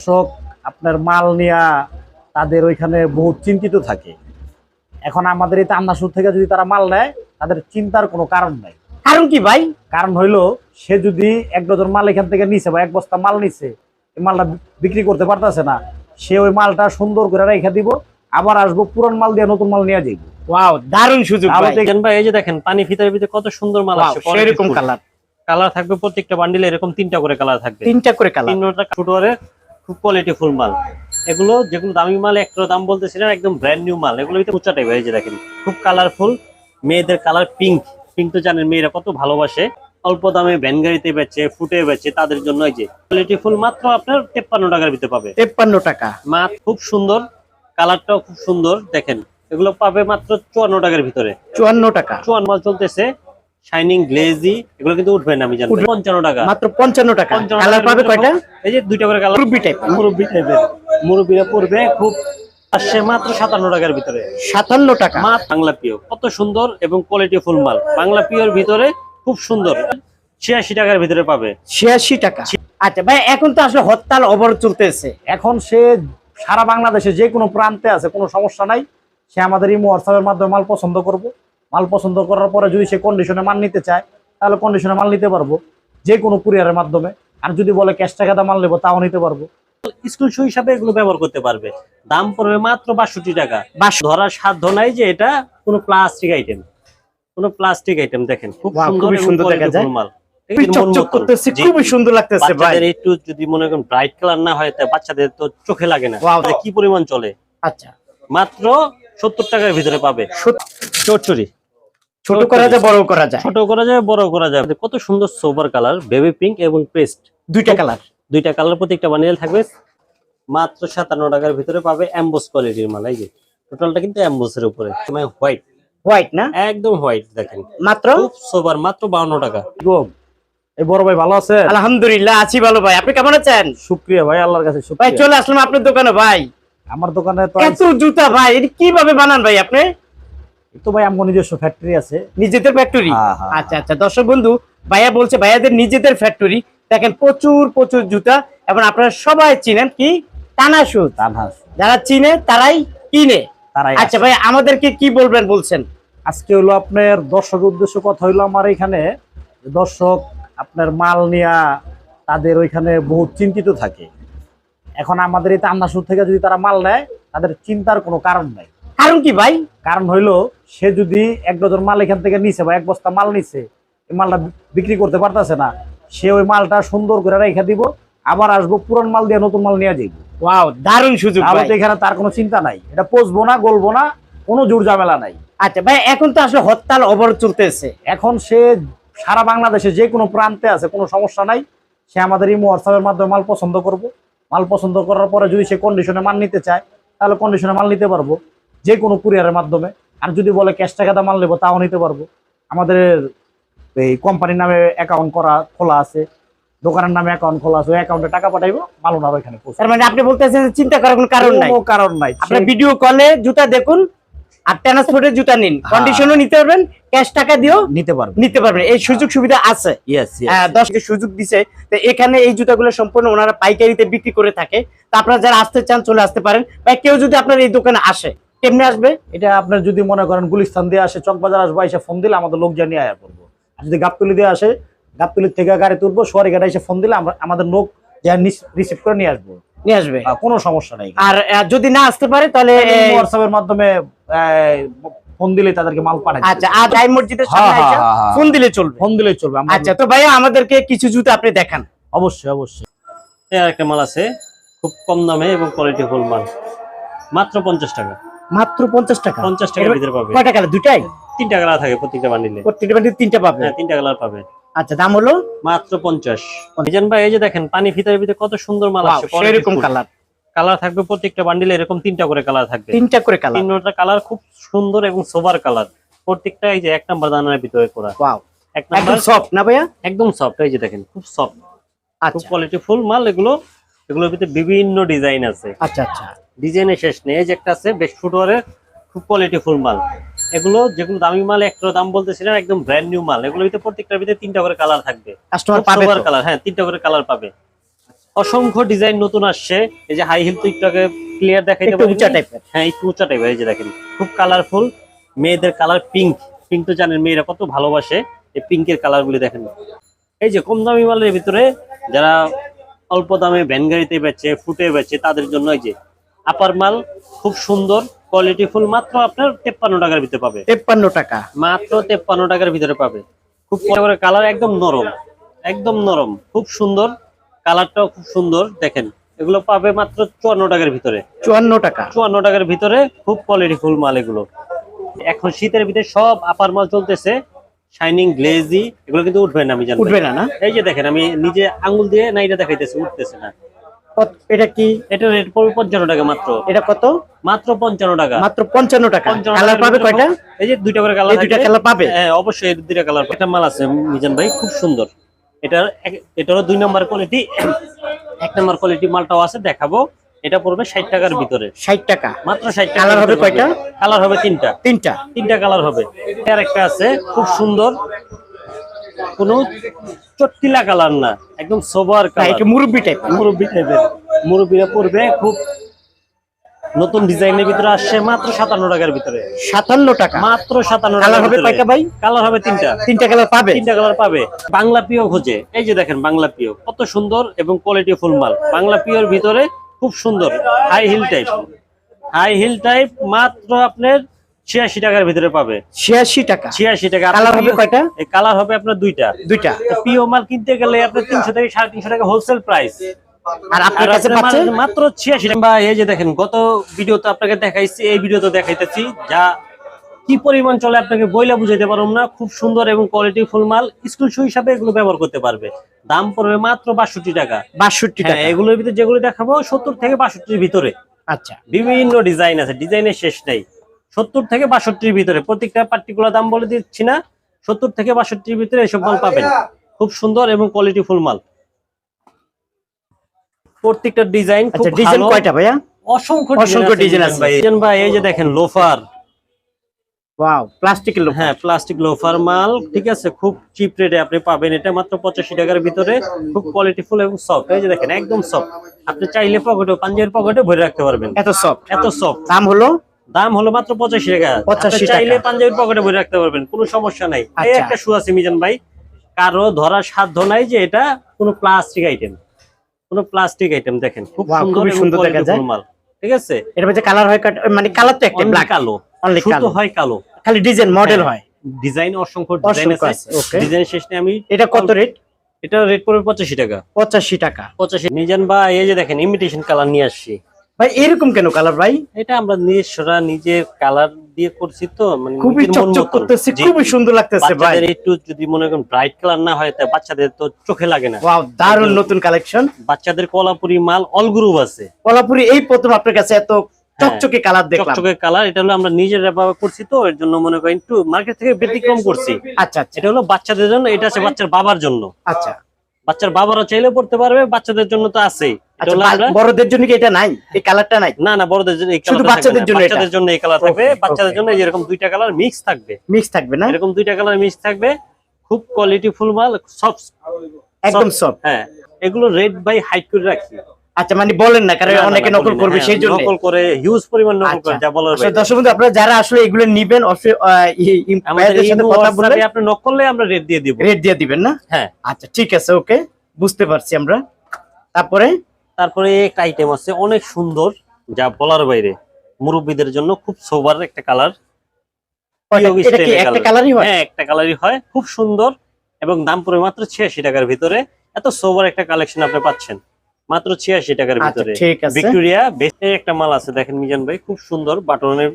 কৃষক আপনার মাল নিয়া তাদের ওইখানে বহুত চিন্তিত থাকে। এখন আমাদের এই তান্নাসুর থেকে যদি তারা মাল নেয় তাদের চিন্তার কোনো কারণ নাই। কারণ কি ভাই? কারণ হইল সে যদি এক ডজন মাল এখান থেকে নিছে বা এক বস্তা মাল নিছে এই মালটা বিক্রি করতে পারতেছে না সে ওই মালটা সুন্দর করে রেখে দিব আবার আসব পুরান মাল দিয়ে নতুন মাল নিয়ে যাইব। ওয়াও দারুণ সুযোগ ভাই। দেখেন ভাই এই যে দেখেন পানি ফিতার ভিতরে কত সুন্দর মাল আছে সেরকম কালার। কালার থাকবে প্রত্যেকটা বান্ডিলে এরকম তিনটা করে কালার থাকবে। তিনটা করে কালার। তিনটা ফুটওয়ারের খুব কোয়ালিটি ফুল মাল। এগুলো যেগুলো দামি মাল একটা দাম বলতেছিলেন একদম ব্র্যান্ড নিউ মাল। এগুলো ভিতরে উচ্চা টাইপের যে দেখেন খুব কালারফুল মেয়েদের কালার পিঙ্ক পিঙ্ক তো জানেন মেয়েরা কত ভালোবাসে। অল্প দামে ভ্যান গাড়িতে বেচে ফুটে বেচে তাদের জন্য এই যে কোয়ালিটি ফুল মাত্র আপনার তেপ্পান্ন টাকার ভিতরে পাবে। তেপ্পান্ন টাকা। মা খুব সুন্দর কালারটাও খুব সুন্দর দেখেন এগুলো পাবে মাত্র চুয়ান্ন টাকার ভিতরে। চুয়ান্ন টাকা। চুয়ান্ন মাল চলতেছে শাইনিং গ্লেজি এগুলো কিন্তু উঠবে না আমি জানি। উঠবে। পঞ্চান্ন টাকা। মাত্র পঞ্চান্ন টাকা। কালার পাবে কয়টা? এই যে দুইটা করে কালার মুরব্বি টাইপ মুরব্বি টাইপের মুরব্বিরা পড়বে খুব আসছে মাত্র সাতান্ন টাকার ভিতরে। সাতান্ন টাকা। মা বাংলা পিও কত সুন্দর এবং কোয়ালিটি ফুল মাল। বাংলা পিওর ভিতরে খুব সুন্দর। ছিয়াশি টাকার ভিতরে পাবে। ছিয়াশি টাকা। আচ্ছা ভাই এখন তো আসলে হরতাল অবরোধ চলতেছে। এখন সে সারা বাংলাদেশে যে কোনো প্রান্তে আছে কোনো সমস্যা নাই। সে আমাদের ইমো হোয়াটসঅ্যাপের মাধ্যমে মাল পছন্দ করব। মাল পছন্দ করার পরে যদি সে কন্ডিশনে মাল নিতে চায় তাহলে কন্ডিশনে মাল নিতে পারব যে কোনো কুরিয়ারের মাধ্যমে। আর যদি বলে ক্যাশ টাকাতে মাল নেব তাও নিতে পারব। স্কুল শু হিসাবে এগুলো ব্যবহার করতে পারবে। দাম পড়বে মাত্র বাষট্টি টাকা। বাস- ধরার সাধ্য নাই যে এটা কোনো প্লাস্টিক আইটেম কোনো প্লাস্টিক আইটেম দেখেন খুব সুন্দর দেখা যায়। মাল। খুবই। সুন্দর লাগতেছে ভাই। একটু যদি মনে করেন ব্রাইট কালার না হয় তা বাচ্চাদের তো চোখে লাগে না। কি পরিমাণ চলে? আচ্ছা। মাত্র সত্তর টাকার ভিতরে পাবে। চটচড়ি ছোট করা যায় বড় করা যায়। ছোট করা যায় বড় করা যায়। কত সুন্দর সোবার কালার বেবি পিঙ্ক এবং পেস্ট দুইটা কালার দুইটা কালার প্রত্যেকটা বানিয়ে থাকবে। মাত্র সাতান্ন টাকার ভিতরে পাবে অ্যাম্বোস কোয়ালিটির মাল এই যে। টোটালটা কিন্তু অ্যাম্বোসের উপরে। হোয়াইট হোয়াইট না? একদম হোয়াইট দেখেন। মাত্র? খুব সোবার মাত্র বাউন্ন টাকা। গো। এই বড় ভাই ভালো আছে আলহামদুলিল্লাহ আছি ভালো ভাই। আপনি কেমন আছেন? শুক্রিয়া ভাই আল্লাহর কাছে ভাই চলে আসলাম আপনার দোকানে ভাই। আমার দোকানে তো এত জুতা ভাই এটা কীভাবে বানান ভাই আপনি? তো ভাই আমার নিজস্ব ফ্যাক্টরি আছে। নিজেদের ফ্যাক্টরি হ্যাঁ, হ্যাঁ, আচ্ছা আচ্ছা। দর্শক বন্ধু ভাইয়া বলছে ভাইয়াদের নিজেদের ফ্যাক্টরি দেখেন প্রচুর প্রচুর জুতা। এবং আপনারা সবাই চিনেন কি? টানা সুদ যারা চিনে তারাই কিনে। তারাই আচ্ছা। ভাই আমাদেরকে কি বলবেন বলছেন? আজকে হলো আপনার দর্শক উদ্দেশ্য কথা হইল আমার এখানে। দর্শক আপনার মাল নিয়া তাদের ওইখানে বহুত চিন্তিত থাকে। এখন আমাদের এই তান্নাসুর থেকে যদি তারা মাল নেয় তাদের চিন্তার কোনো কারণ নাই। কারণ কি ভাই? কারণ হইল সে যদি এক ডজন মাল এখান থেকে নিছে বা এক বস্তা মাল নিছে এই মালটা বিক্রি করতে পারতেছে না সে ওই মালটা সুন্দর করে রেখে দিব আবার আসব পুরান মাল দিয়ে নতুন মাল নিয়ে যাইব। ওয়াও দারুণ সুযোগ। তো এখানে তার কোনো চিন্তা নাই। এটা পচবো না গলবো না কোনো জোর ঝামেলা নাই। আচ্ছা ভাই এখন তো আসলে হরতাল অবরোধ চলতেছে। এখন সে সারা বাংলাদেশে যে কোনো প্রান্তে আছে কোনো সমস্যা নাই। সে আমাদের ইমো হোয়াটসঅ্যাপের মাধ্যমে মাল পছন্দ করব। মাল পছন্দ করার পরে যদি সে কন্ডিশনে মাল নিতে চায় তাহলে কন্ডিশনে মাল নিতে পারব। যে কোনো কুরিয়ারের মাধ্যমে। আর যদি বলে ক্যাশ টাকাতে মাল নেব তাও নিতে পারব। আমাদের এই কোম্পানির নামে অ্যাকাউন্ট করা খোলা আছে। দোকানের নামে অ্যাকাউন্ট খোলা আছে। ওই অ্যাকাউন্টে টাকা পাঠাইবো মাল ওনার ওইখানে তার মানে আপনি বলতেছেন চিন্তা করার কোনো কারণ নাই? কোনো কারণ নাই। আপনার সে- ভিডিও কলে জুতা দেখুন আর ট্রান্সপোর্টের জুতা নিন। হ্যাঁ। কন্ডিশনও নিতে পারবেন ক্যাশ টাকা দিয়েও নিতে পারবে নিতে পারবেন। এই সুযোগ সুবিধা আছে? হ্যাঁ, দশকে সুযোগ দিছে তো এখানে এই জুতাগুলো সম্পূর্ণ ওনারা পাইকারিতে বিক্রি করে থাকে। তো আপনারা যারা আসতে চান চলে আসতে পারেন। বা কেউ যদি আপনার এই দোকানে আসে কেমনে আসবে? এটা আপনার যদি মনে করেন গুলিস্তান দিয়ে আসে চকবাজার আসব এসে ফোন দিলে আমাদের লোক জানিয়ে আয়া করব। আর যদি গাবতলি দিয়ে আসে গাবতলির থেকে গাড়ি তুলবো সোয়ারি গাড়ি এসে ফোন দিলে আমরা আমাদের লোক রিসিভ করে নিয়ে আসব। নিয়ে আসবে। কোনো সমস্যা নেই। আর যদি না আসতে পারে তাহলে হোয়াটসঅ্যাপের মাধ্যমে ফোন দিলে তাদেরকে মাল পাঠাই আচ্ছা আর জাই মসজিদের হ্যাঁ, সামনে হ্যাঁ, হ্যাঁ। ফোন দিলে চলবে। ফোন দিলেই চলবে আচ্ছা তো ভাইয়া আমাদেরকে কিছু জুতা আপনি দেখান। অবশ্যই অবশ্যই। এই আরেকটা মাল আছে খুব কম দামে এবং কোয়ালিটি ফুল মাল। মাত্র পঞ্চাশ টাকা। মাত্র পঞ্চাশ টাকা। পঞ্চাশ টাকার ভিতরে পাবে। কয়টা কালার? দুটাই তিনটা কালার থাকে প্রত্যেকটা বান্ডিলে প্রত্যেকটা বান্ডিল তিনটা পাবে। হ্যাঁ তিনটা কালার পাবে। আচ্ছা দাম হলো? মাত্র পঞ্চাশ। মিজান ভাই এই যে দেখেন পানি ফিতার ভিতরে কত সুন্দর মাল আছে সেরকম কালার। কালার থাকবে প্রত্যেকটা বান্ডিলে এরকম তিনটা করে কালার থাকবে। তিনটা করে কালার। তিনটা কালার খুব সুন্দর এবং সোবার কালার। প্রত্যেকটা এই যে এক নাম্বার দানার ভিতরে করা। ওয়াও এক নাম্বার সফট না ভাইয়া? একদম সফট এই যে দেখেন খুব সফট খুব আচ্ছা। Quality full. মাল এগুলো এগুলোর ভিতরে বিভিন্ন ডিজাইন আছে। আচ্ছা আচ্ছা। ডিজাইনের শেষ নেই। এই যে একটা আছে বেশ ফুটওয়ারের খুব কোয়ালিটি ফুল মাল। এগুলো যেগুলো দামি মাল একটা দাম বলতেছিলাম একদম ব্র্যান্ড নিউ মাল। এগুলো ভিতরে প্রত্যেকটার ভিতরে তিনটা করে কালার থাকবে। কাস্টমার পাবে কালার হ্যাঁ তিনটা করে কালার পাবে। অসংখ্য ডিজাইন নতুন আসছে। এই যে হাই হিল তো একটু আগে ক্লিয়ার দেখাইতে পারি উঁচা টাইপের হ্যাঁ একটু উঁচা টাইপের এই যে দেখেন খুব কালারফুল মেয়েদের কালার পিঙ্ক পিঙ্ক তো জানেন মেয়েরা কত ভালোবাসে। এই পিঙ্কের কালার গুলি দেখেন। এই যে কম দামি মালের ভিতরে যারা অল্প দামে ভ্যান গাড়িতে বেচে ফুটে বেচে তাদের জন্য এই যে আপার মাল খুব সুন্দর কোয়ালিটি ফুল মাত্র আপনার তেপ্পান্ন টাকার ভিতরে পাবে। তেপ্পান্ন টাকা। মাত্র তেপ্পান্ন টাকার ভিতরে পাবে। খুব কালার একদম নরম একদম নরম খুব সুন্দর কালারটাও খুব সুন্দর দেখেন এগুলো পাবে মাত্র চুয়ান্ন টাকার ভিতরে। চুয়ান্ন টাকা। চুয়ান্ন টাকার ভিতরে খুব কোয়ালিটি ফুল মাল এগুলো। এখন শীতের ভিতরে সব আপার মাল চলতেছে শাইনিং গ্লেজি এগুলো কিন্তু উঠবে না আমি জানি। উঠবে না এই যে দেখেন আমি নিজে আঙ্গুল দিয়ে না এটা দেখাইতেছি উঠতেছে না। এটা কি? এটা রেট পড়বে পঞ্চান্ন টাকা মাত্র। এটা কত? মাত্র পঞ্চান্ন টাকা। মাত্র পঞ্চান্ন টাকা। কালার পাবে কয়টা? এই যে দুইটা করে কালার দুইটা কালার পাবে? হ্যাঁ অবশ্যই দুইটা কালার একটা মাল আছে মিজান ভাই খুব সুন্দর। এটার এটারও দুই নম্বর কোয়ালিটি এক নম্বর কোয়ালিটি মালটাও আছে দেখাবো। এটা পড়বে ষাট টাকার ভিতরে। ষাট টাকা। মাত্র ষাট টাকা কালার হবে কয়টা? কালার হবে তিনটা। তিনটা। তিনটা কালার হবে। আর একটা আছে খুব সুন্দর। কোনো চটকিলা কালার না একদম সোবার কালার। মুরব্বি টাইপ মুরব্বী টাইপের মুরব্বীরা পড়বে খুব নতুন ডিজাইনের ভিতরে আসছে মাত্র সাতান্ন টাকার ভিতরে। সাতান্ন টাকা। মাত্র সাতান্ন কালার হবে কয়টা ভাই? কালার হবে তিনটা। তিনটা কালার পাবে? তিনটা কালার পাবে। বাংলা পিও খোঁজে। এই যে দেখেন বাংলা পিও কত সুন্দর এবং কোয়ালিটি ফুল মাল। বাংলা পিওর ভিতরে খুব সুন্দর। High heel type high heel type মাত্র আপনার ছিয়াশি টাকার ভিতরে পাবে। ছিয়াশি টাকা। ছিয়াশি টাকা। কালার হবে কয়টা? কালার হবে আপনার দুইটা। দুইটা। পিও মাল কিনতে গেলে আপনার তিনশো থেকে সাড়ে তিনশো টাকা হোলসেল প্রাইস আর আপনার কাছে আপনার মাত্র? ছিয়াশি টাকা। এই যে দেখেন গত ভিডিওতে আপনাকে দেখাইছি এই ভিডিওতে দেখাইতেছি যা কি পরিমাণ চলে আপনাকে বইলা বুঝাইতে পারব না। খুব সুন্দর এবং কোয়ালিটি ফুল মাল। স্কুল শু হিসাবে এগুলো ব্যবহার করতে পারবে। দাম পড়বে মাত্র বাষট্টি টাকা। বাষট্টি হ্যাঁ টাকা। এগুলোর ভিতরে যেগুলো দেখাবো সত্তর থেকে বাষট্টির ভিতরে। আচ্ছা। বিভিন্ন ডিজাইন আছে ডিজাইনের শেষ নেই। সত্তর থেকে বাষট্টির ভিতরে। প্রত্যেকটা পার্টিকুলার দাম বলে দিচ্ছি না সত্তর থেকে বাষট্টির ভিতরে এসব মাল পাবেন। খুব সুন্দর এবং কোয়ালিটি ফুল মাল। প্রত্যেকটা ডিজাইন আচ্ছা ডিজাইন কয়টা ভাইয়া? অসংখ্য অসংখ্য ডিজাইন ডিজাইন আছে আছে। ভাই। ডিজাইন ভাই এই যে দেখেন লোফার ওয়াও প্লাস্টিকের লোক হ্যাঁ প্লাস্টিক লোফার মাল ঠিক আছে? খুব চিপ রেটে আপনি পাবেন। এটা মাত্র পঁচাশি টাকার ভিতরে। খুব কোয়ালিটি ফুল এবং সফট এই যে দেখেন একদম সফট আপনি চাইলে পকেটে পাঞ্জাবের পকেটে ভরে রাখতে পারবেন। এত সফট এত সফট দাম হলো? দাম হলো মাত্র পঁচাশি টাকা 85 আপনি টাকা। চাইলে পাঞ্জাবির পকেটে ভরে রাখতে পারবেন কোনো সমস্যা নাই এই আচ্ছা। একটা শু আছে মিজান ভাই কারও ধরার সাধ্য নাই যে এটা কোনো প্লাস্টিক আইটেম কোনো প্লাস্টিক আইটেম দেখেন খুব সুন্দর সুন্দর দেখা যায়। মাল ঠিক আছে এর মধ্যে কালার হয়? মানে কালার তো একটা ব্ল্যাক কালো শুধু কালো। হয় কালো খালি ডিজাইন মডেল হ্যাঁ। হয় ডিজাইন অসংখ্য ডিজাইন আছে আছে, ডিজাইন শেষ নেই আমি এটা কত রেট এটা রেট পড়বে পঁচাশি টাকা পঁচাশি টাকা পঁচাশি মিজান বা এই যে দেখেন ইমিটেশন কালার নিয়ে আসছি ভাই এরকম কেন কালার ভাই? এটা আমরা নিজস্বরা নিজের কালার দিয়ে করছি তো মানে খুবই চকচক। করতেছে খুবই সুন্দর লাগতেছে ভাই। বাচ্চাদের একটু যদি মনে করেন ব্রাইট কালার না হয় তা বাচ্চাদের তো চোখে লাগে না। ওয়াও দারুণ নতুন কালেকশন বাচ্চাদের কলাপুরি মাল অল গ্রুপ আছে। কলাপুরি এই প্রথম আপনার কাছে এত চকচকে কালার দেখলাম। চকচকে কালার এটা হলো আমরা নিজেরা ব্যবহার করছি তো এর জন্য মনে করেন একটু মার্কেট থেকে ব্যতিক্রম করছি। আচ্ছা আচ্ছা। এটা হলো বাচ্চাদের জন্য এটা আছে বাচ্চার বাবার জন্য। আচ্ছা। বাচ্চার বাবারা চাইলে পড়তে পারবে বাচ্চাদের জন্য তো এটা আচ্ছা বড়দের জন্য কি এটা নাই? এই কালারটা নাই? না না বড়দের জন্য এই শুধু বাচ্চাদের জন্য? বাচ্চাদের জন্য এই কালার থাকবে। বাচ্চাদের. জন্য এরকম দুইটা কালার মিক্স থাকবে। মিক্স থাকবে না? এরকম দুইটা কালার মিক্স থাকবে। খুব কোয়ালিটি ফুল মাল সব একদম সব হ্যাঁ। এগুলো রেড বাই হাইট করে রাখি। আচ্ছা মানে বলেন না কারণ অনেকে নকল করবে হ্যাঁ, সেই জন্য নকল করে হিউজ পরিমাণ নকল আচ্ছা। করে যা বলার বাইরে। দর্শক বন্ধু আপনারা যারা আসলে এগুলো নিবেন আমাদের সাথে কথা বলে আপনি নক করলে আমরা রেট দিয়ে দিব। রেট দিয়ে দিবেন না? হ্যাঁ। আচ্ছা ঠিক আছে ওকে বুঝতে পারছি আমরা। তারপরে? তারপরে একটা আইটেম আছে অনেক সুন্দর যা বলার বাইরে। মুরব্বীদের জন্য খুব সোবার একটা কালার এটা কি একটা কালারই হয়? হ্যাঁ একটা কালারই হয় খুব সুন্দর এবং দাম পড়ে মাত্র ছিয়াশি টাকার ভিতরে। এত সোবার একটা কালেকশন আপনি পাচ্ছেন। মাত্র ছিয়াশি টাকার আচ্ছা ভিতরে। ভিক্টোরিয়া বেস্টের একটা মাল আছে দেখেন মিজান ভাই খুব সুন্দর বাটনের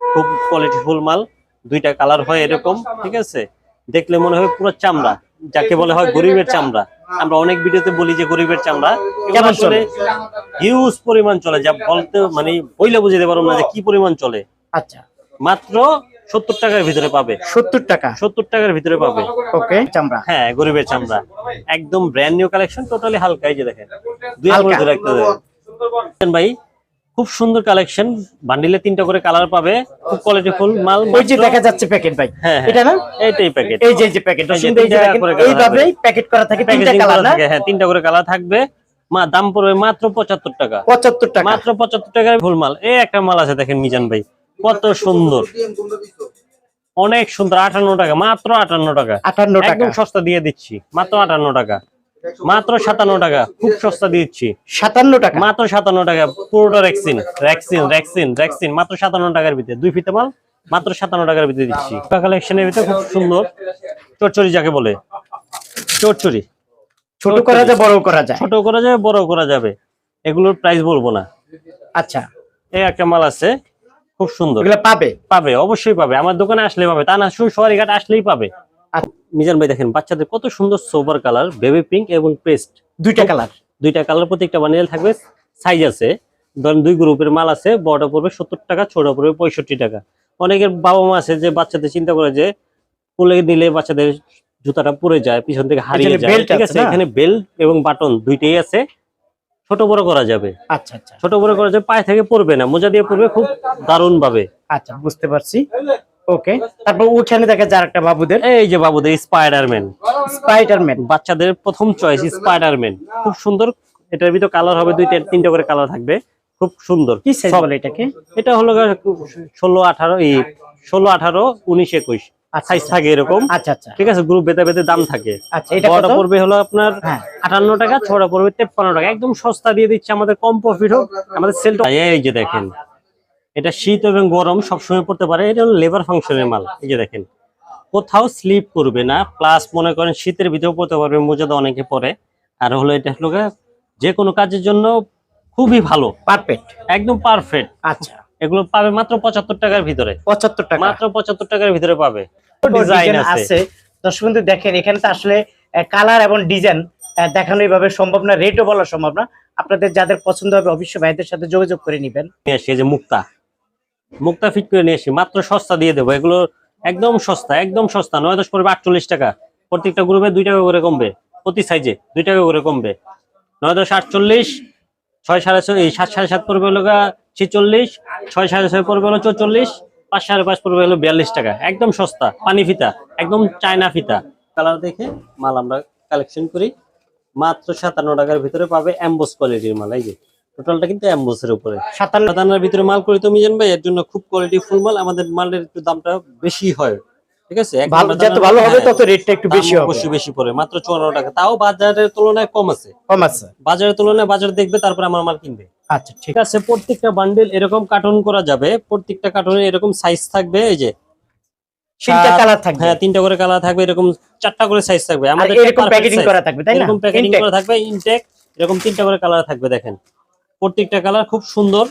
খুব কোয়ালিটিফুল মাল দুইটা কালার হয় এরকম ঠিক আছে? দেখলে মনে হয় পুরো চামড়া যাকে বলে হয় গরিবের চামড়া। আমরা অনেক ভিডিওতে বলি যে গরিবের চামড়া আসলে হিউজ পরিমাণ চলে যা বলতে মানে বইলে বুঝাতে পারব না যে কি পরিমাণ চলে। আচ্ছা। মাত্র সত্তর টাকার ভিতরে পাবে। সত্তর টাকা। সত্তর টাকার ভিতরে পাবে। ওকে চামড়া। হ্যাঁ গরিবের চামড়া। একদম ব্র্যান্ড নিউ কালেকশন টোটালি হালকা এই যে দেখেন। দুই হালকা। হালকা রাখতে ভাই খুব সুন্দর কালেকশন বান্ডিলে তিনটা করে কালার পাবে। খুব কোয়ালিটি ফুল মাল ওই যে দেখা যাচ্ছে প্যাকেট ভাই। হ্যাঁ হ্যাঁ। এটা না? এইটাই প্যাকেট এই যে এই যে প্যাকেট এই যে এই যে তিনটা দেখেন, করে এইভাবেই প্যাকেট করা থাকে তিনটা কালার না? থাকে হ্যাঁ তিনটা করে কালার থাকবে। মা দাম পড়বে মাত্র পঁচাত্তর টাকা। পঁচাত্তর টাকা। মাত্র পঁচাত্তর টাকার ফুল মাল। এই একটা মাল আছে দেখেন মিজান ভাই। কত সুন্দর। অনেক সুন্দর আটান্ন টাকা মাত্র আটান্ন টাকা। আটান্ন টাকা। একদম সস্তা দিয়ে দিচ্ছি মাত্র আটান্ন টাকা। মাত্র সাতান্ন টাকা খুব সস্তা দিচ্ছি। সাতান্ন টাকা। মাত্র সাতান্ন টাকা পুরোটা রেক্সিন রেক্সিন রেক্সিন রেক্সিন মাত্র সাতান্ন টাকার ভিতরে। দুই ফিতে মাল মাত্র সাতান্ন টাকার ভিতরে দিচ্ছি। কালেকশনের ভিতরে খুব সুন্দর। চচ্চড়ি যাকে বলে। চচ্চড়ি। ছোট করা যায় বড় করা যায়। ছোট করা যাবে বড় করা যাবে। এগুলোর প্রাইস বলব না। আচ্ছা। এই একটা মাল আছে। খুব সুন্দর। এগুলো পাবে? পাবে অবশ্যই পাবে। আমার দোকানে আসলে পাবে। তা না শুধু সবারই ঘাট আসলেই পাবে। মিজান ভাই দেখেন বাচ্চাদের কত সুন্দর সোবার কালার বেবি পিঙ্ক এবং পেস্ট দুইটা কালার দুইটা কালার প্রত্যেকটা বানিয়ে থাকবে। সাইজ আছে। ধরেন দুই গ্রুপের মাল আছে বড়টা পড়বে সত্তর টাকা ছোট পড়বে পঁয়ষট্টি টাকা। অনেকের বাবা মা আছে যে বাচ্চাদের চিন্তা করে যে কোলে নিলে বাচ্চাদের জুতাটা পরে যায় পিছন থেকে হারিয়ে যায়। ঠিক আছে এখানে বেল্ট এবং বাটন দুইটাই আছে। ছোট বড় করা যাবে। আচ্ছা আচ্ছা। ছোট বড় করা যাবে পায়ে থেকে পড়বে না মোজা দিয়ে পড়বে খুব দারুণ ভাবে আচ্ছা বুঝতে পারছি। ওকে তারপর ওখানে দেখা যায় একটা বাবুদের। এই যে বাবুদের স্পাইডারম্যান স্পাইডারম্যান বাচ্চাদের প্রথম চয়েস স্পাইডারম্যান খুব সুন্দর এটার ভিতর কালার হবে দুইটা তিনটা করে কালার থাকবে। খুব সুন্দর। কি সাইজ বলে এটাকে? এটা হলো ষোলো আঠারো এই ষোলো আঠারো উনিশ একুশ। সাইজ থাকে এরকম। আচ্ছা আচ্ছা। ঠিক আছে গ্রুপ বেতে বেতে দাম থাকে। আচ্ছা এটা বড়টা পড়বে হলো আপনার হ্যাঁ। আটান্ন টাকা ছোটা পড়বে তেপ্পান্ন টাকা। একদম সস্তা দিয়ে দিচ্ছে আমাদের কম প্রফিট হোক। আমাদের সেলটা এই যে দেখেন এটা শীত এবং গরম সবসময় পড়তে পারে। এটা হলো লেবার ফাংশনের মাল। এই যে দেখেন কোথাও স্লিপ করবে না। প্লাস মনে করেন শীতের ভিতরেও পড়তে পারবে মোজাদা অনেকে পরে। আর হলো এটা হলো যে কোনো কাজের জন্য খুবই ভালো। পারফেক্ট একদম পারফেক্ট আচ্ছা। এগুলো পাবে মাত্র পঁচাত্তর টাকার ভিতরে। পঁচাত্তর টাকা। মাত্র পঁচাত্তর টাকার ভিতরে পাবে। ডিজাইন আছে। আছে। দর্শক বন্ধু দেখেন এখানে তো আসলে কালার এবং ডিজাইন দেখানো এইভাবে সম্ভব না রেটও বলা সম্ভব না। আপনাদের যাদের পছন্দ হবে অবশ্যই ভাইদের সাথে যোগাযোগ করে নেবেন। যে মুক্তা। মুক্তা ফিট করে নিয়ে আসি মাত্র সস্তা দিয়ে দেবো। এগুলো একদম সস্তা একদম সস্তা নয় দশ পড়বে আটচল্লিশ টাকা। প্রত্যেকটা গ্রুপে দুই টাকা করে কমবে প্রতি সাইজে দুই টাকা করে কমবে। নয় দশ আটচল্লিশ ছয় সাড়ে ছয় সাত সাড়ে সাত পড়বে হলো ছেচল্লিশ ছয় সাড়ে ছয় পড়বে হলো চৌচল্লিশ পাঁচ সাড়ে পাঁচ পড়বে হলো বিয়াল্লিশ টাকা। একদম সস্তা পানি ফিতা একদম চায়না ফিতা। কালার দেখে মাল আমরা কালেকশন করি। মাত্র সাতান্ন টাকার ভিতরে পাবে অ্যাম্বোস কোয়ালিটির মাল এই যে। টোটালটা কিন্তু অ্যাম্বোসের উপরে। সাতান্ন সাতান্নার ভিতরে মাল করি তো মিজান ভাই এর জন্য খুব কোয়ালিটি ফুল মাল। আমাদের মালের একটু দামটা বেশি হয়। ঠিক আছে? যত ভালো হবে হ্যাঁ, তত রেটটা একটু বেশি হবে। অবশ্যই বেশি পড়ে। মাত্র চুয়ান্ন টাকা। তাও বাজারের তুলনায় কম আছে। কম আছে। বাজারের তুলনায় বাজার দেখবে তারপর আমার মাল কিনবে। আচ্ছা ঠিক আছে প্রত্যেকটা বান্ডেল এরকম কার্টুন করা যাবে। প্রত্যেকটা কার্টুনে এরকম সাইজ থাকবে এই যে তিনটা কালার থাকবে। হ্যাঁ তিনটা করে কালার থাকবে এরকম চারটা করে সাইজ থাকবে। আমাদের এরকম প্যাকেজিং করা থাকবে তাই না? এরকম Intake। করা থাকবে ইনটেক এরকম তিনটা করে কালার থাকবে দেখেন। প্রত্যেকটা কালার খুব সুন্দর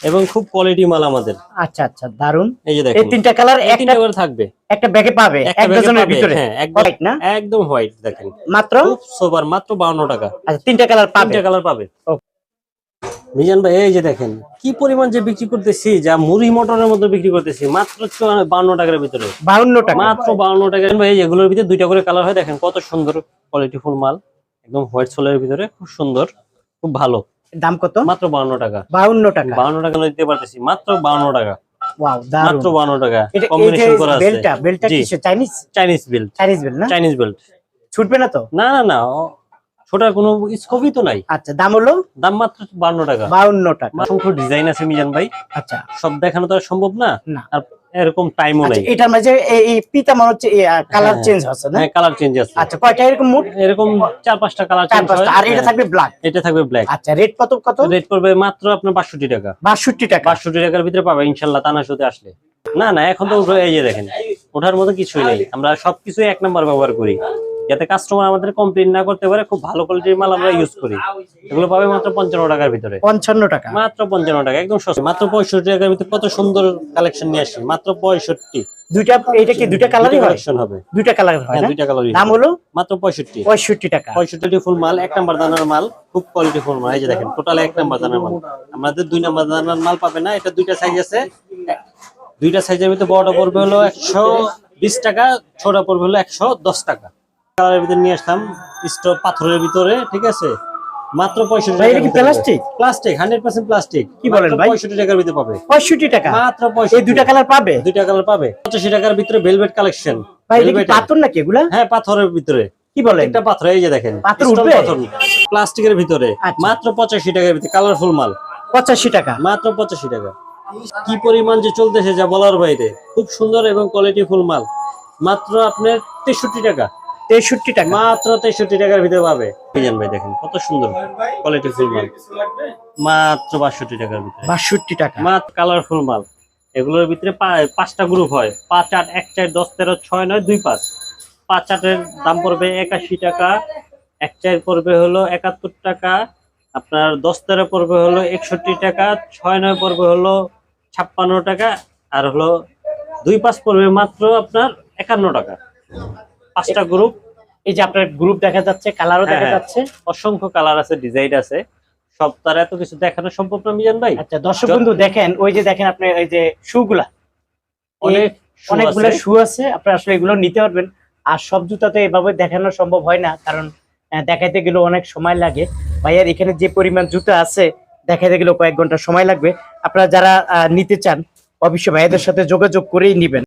এবং খুব কোয়ালিটি মাল আমাদের। আচ্ছা আচ্ছা দারুণ এই যে এই দেখেন তিনটা কালার এই একটা তিনটা করে থাকবে। একটা ব্যাগে পাবে এক ডজনের ভিতরে। হ্যাঁ Right না? একদম হোয়াইট দেখেন। মাত্র? খুব সোবার মাত্র 52 টাকা। আচ্ছা তিনটা কালার পাবে। তিনটা কালার পাবে. মিজান ভাই এই যে দেখেন কি পরিমাণ যে বিক্রি করতেছি যা মুড়ি মটরের মধ্যে বিক্রি করতেছি মাত্র 52 টাকার ভিতরে। বাউন্ন টাকা। মাত্র 52 টাকা। ভাই এগুলোর ভিতরে দুইটা করে কালার হয় দেখেন কত সুন্দর কোয়ালিটি ফুল মাল একদম হোয়াইট সোলের ভিতরে খুব সুন্দর খুব ভালো। দাম কত? মাত্র 52 টাকা। বাউন্ন টাকা। 52 টাকা দিতে পারতেছি মাত্র 52 টাকা। মাত্র 52 টাকা। কম্বিনেশন করা আছে। Chinese Chinese belt Chinese bell না? চাইনিজ বেল্ট ছুটবে না তো? না না না ছোটার কোনো স্কোপই তো নাই। আচ্ছা দাম হলো? দাম মাত্র বান্ন টাকা। বাউন্ন টাকা। অসংখ্য ডিজাইন আছে মিজান ভাই। আচ্ছা। সব দেখানো তো আর সম্ভব না। আর এরকম টাইমও আচ্ছা নাই। এটার মাঝে এই- পিতা মনে হচ্ছে কালার হ্যাঁ, চেঞ্জ হচ্ছে না? হ্যাঁ কালার চেঞ্জ আছে। আচ্ছা কয়টা? এরকম মোট? এরকম চার পাঁচটা কালার চেঞ্জ হয়। আর এটা হ্যাঁ, থাকবে ব্ল্যাক এটা থাকবে ব্ল্যাক আচ্ছা রেট কত কত? রেট পড়বে মাত্র আপনার বাষট্টি টাকা। বাষট্টি টাকা। বাষট্টি টাকার ভিতরে পাবে ইনশাল্লাহ তানা শুতে আসলে। না না এখন তো এই যে দেখেন। ওঠার মতো কিছুই নেই। আমরা সবকিছু এক নাম্বার ব্যবহার করি। যাতে কাস্টমার আমাদের কমপ্লেন না করতে পারে খুব ভালো কোয়ালিটির মাল আমরা ইউজ করি। এগুলো পাবে মাত্র পঞ্চান্ন টাকার ভিতরে। পঞ্চান্ন টাকা। মাত্র পঞ্চান্ন টাকা একদম সস্তা। মাত্র পঁয়ষট্টি টাকার ভিতরে কত সুন্দর কালেকশন নিয়ে আসি মাত্র পঁয়ষট্টি। দুইটা এটা কি দুইটা কালারই কালেকশন হবে। দুইটা কালার হয় দুইটা কালার দাম হলো মাত্র পঁয়ষট্টি। পঁয়ষট্টি টাকা। পঁয়ষট্টি ফুল মাল এক নাম্বার দানার মাল খুব কোয়ালিটি ফুল মাল। এই যে দেখেন টোটাল এক নাম্বার দানার মাল। আমাদের দুই নাম্বার দানার মাল পাবে না এটা দুইটা সাইজ আছে। দুইটা সাইজের ভিতরে বড়টা পড়বে হলো একশো বিশ টাকা ছোটটা পড়বে হলো একশো দশ টাকা। কালারের ভিতরে নিয়ে আসতাম স্টোভ পাথরের ভিতরে ঠিক আছে? মাত্র পঁয়ষট্টি এটা কি plastic? Plastic? Hundred percent plastic. কি বলেন ভাই? পঁয়ষট্টি টাকার ভিতরে পাবে। পঁয়ষট্টি টাকা? মাত্র এই পঁয়ষট্টি। দুইটা কালার পাবে? দুইটা কালার পাবে। পঁচাশি টাকার ভিতরে ভেলভেট কালেকশন ভাই এটা কি পাথর নাকি এগুলা? হ্যাঁ পাথরের ভিতরে। কি বলে একটা পাথর এই যে দেখেন। পাথর উঠবে? পাথর। প্লাস্টিকের ভিতরে। আচ্ছা। মাত্র পঁচাশি টাকার ভিতরে কালারফুল মাল। পঁচাশি টাকা। মাত্র পঁচাশি টাকা। কি পরিমাণ যে চলতেছে যা বলার বাইরে। খুব সুন্দর এবং কোয়ালিটি ফুল মাল। মাত্র আপনার তেষট্টি টাকা। তেষট্টি টাকা। মাত্র তেষট্টি টাকার ভিতরে পাবে। ডিজাইন ভাই দেখেন কত সুন্দর কোয়ালিটি ফুল মাল। মাত্র বাষট্টি টাকার ভিতরে। বাষট্টি টাকা। মাত্র কালারফুল মাল। এগুলোর ভিতরে পা- পাঁচটা গ্রুপ হয়। পাঁচ আট এক চার দশ তেরো ছয় নয় দুই পাঁচ। পাঁচ আটের দাম পড়বে একাশি টাকা। এক চার পড়বে হলো একাত্তর টাকা। আপনার দশ তেরো পড়বে হলো একষট্টি টাকা। ছয় নয় পড়বে হলো ছাপ্পান্ন টাকা। আর হলো দুই পাঁচ পড়বে মাত্র আপনার একান্ন টাকা। পাঁচটা গ্রুপ এই যে আপনার গ্রুপ দেখা যাচ্ছে কালারও দেখা হ্যাঁ। যাচ্ছে। অসংখ্য কালার আছে ডিজাইন আছে। সব তার এত কিছু দেখানো সম্ভব না মিজান ভাই? আচ্ছা দর্শক বন্ধু দেখেন ওই যে দেখেন আপনি ওই যে শুগুলা অনেক অনেকগুলো শু আছে আপনি আসলে এগুলো নিতে পারবেন। আর সব জুতাতে এভাবে দেখানো সম্ভব হয় না কারণ দেখাইতে গেলে অনেক সময় লাগে। ভাইয়ার এখানে যে পরিমাণ জুতা আছে দেখাইতে গেলে কয়েক ঘণ্টা সময় লাগবে। আপনারা যারা আহ, নিতে চান অবশ্যই ভাইয়াদের সাথে যোগাযোগ করেই নিবেন।